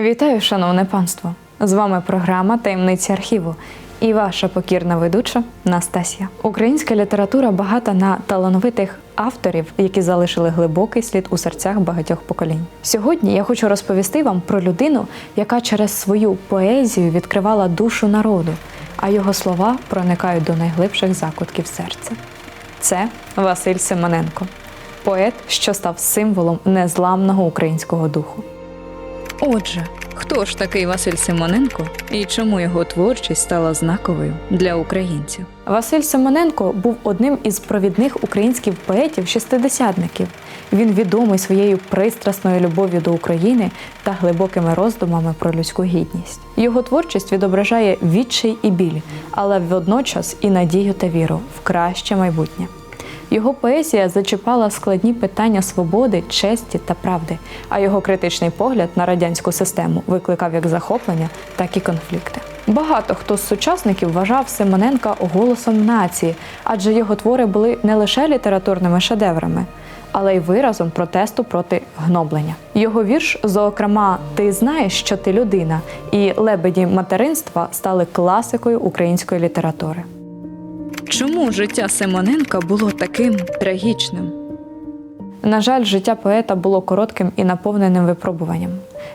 Вітаю, шановне панство! З вами програма Таємниці архіву і ваша покірна ведуча Настасія. Українська література багата на талановитих авторів, які залишили глибокий слід у серцях багатьох поколінь. Сьогодні я хочу розповісти вам про людину, яка через свою поезію відкривала душу народу, а його слова проникають до найглибших закутків серця. Це Василь Симоненко, поет, що став символом незламного українського духу. Отже, хто ж такий Василь Симоненко і чому його творчість стала знаковою для українців? Василь Симоненко був одним із провідних українських поетів шестидесятників. Він відомий своєю пристрасною любов'ю до України та глибокими роздумами про людську гідність. Його творчість відображає відчай і біль, але водночас і надію та віру в краще майбутнє. Його поезія зачіпала складні питання свободи, честі та правди, а його критичний погляд на радянську систему викликав як захоплення, так і конфлікти. Багато хто з сучасників вважав Симоненка голосом нації, адже його твори були не лише літературними шедеврами, але й виразом протесту проти гноблення. Його вірш, зокрема, Ти знаєш, що ти людина і лебеді материнства стали класикою української літератури. Чому життя Симоненка було таким трагічним? На жаль, життя поета було коротким і наповненим випробуванням.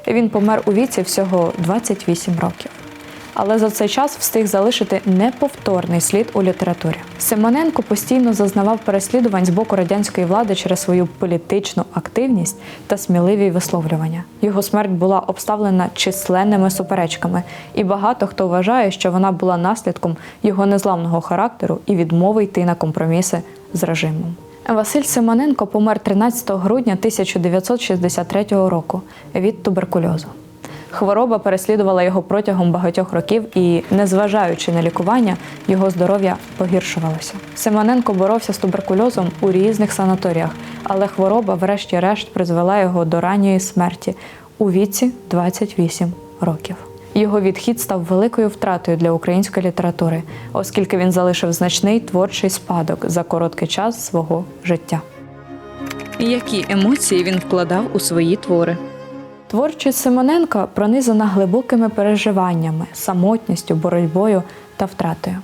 Він помер у віці всього 28 років. Але за цей час встиг залишити неповторний слід у літературі. Симоненко постійно зазнавав переслідувань з боку радянської влади через свою політичну активність та сміливі висловлювання. Його смерть була обставлена численними суперечками, і багато хто вважає, що вона була наслідком його незламного характеру і відмови йти на компроміси з режимом. Василь Симоненко помер 13 грудня 1963 року від туберкульозу. Хвороба переслідувала його протягом багатьох років, і, незважаючи на лікування, його здоров'я погіршувалося. Симоненко боровся з туберкульозом у різних санаторіях, але хвороба, врешті-решт, призвела його до ранньої смерті у віці 28 років. Його відхід став великою втратою для української літератури, оскільки він залишив значний творчий спадок за короткий час свого життя. Які емоції він вкладав у свої твори? Творчість Симоненка пронизана глибокими переживаннями, самотністю, боротьбою та втратою.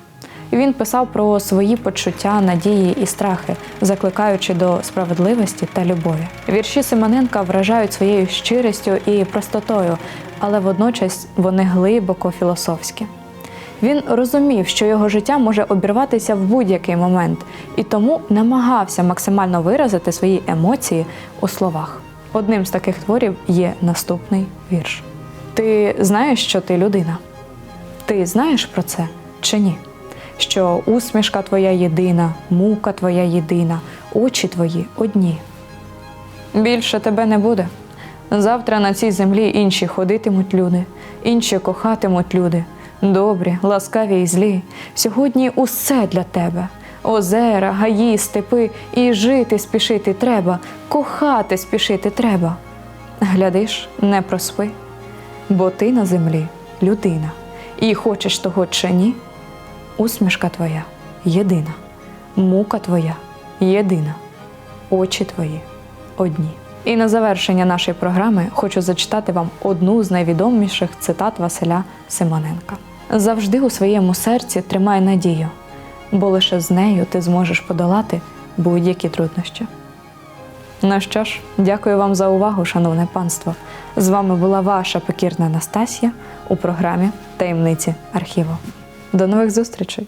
Він писав про свої почуття, надії і страхи, закликаючи до справедливості та любові. Вірші Симоненка вражають своєю щирістю і простотою, але водночас вони глибоко філософські. Він розумів, що його життя може обірватися в будь-який момент, і тому намагався максимально виразити свої емоції у словах. Одним з таких творів є наступний вірш: Ти знаєш, що ти людина? Ти знаєш про це чи ні? Що усмішка твоя єдина, мука твоя єдина, очі твої одні. Більше тебе не буде. Завтра на цій землі інші ходитимуть люди, інші кохатимуть люди, добрі, ласкаві і злі. Сьогодні усе для тебе. Озера, гаї, степи, і жити спішити треба, кохати спішити треба. Глядиш, не проспи, бо ти на землі людина, і хочеш того чи ні, усмішка твоя єдина, мука твоя єдина, очі твої одні. І на завершення нашої програми хочу зачитати вам одну з найвідоміших цитат Василя Симоненка: завжди у своєму серці тримай надію, бо лише з нею ти зможеш подолати будь-які труднощі. Ну що ж, дякую вам за увагу, шановне панство. З вами була ваша покірна Анастасія у програмі Таємниці архіву. До нових зустрічей!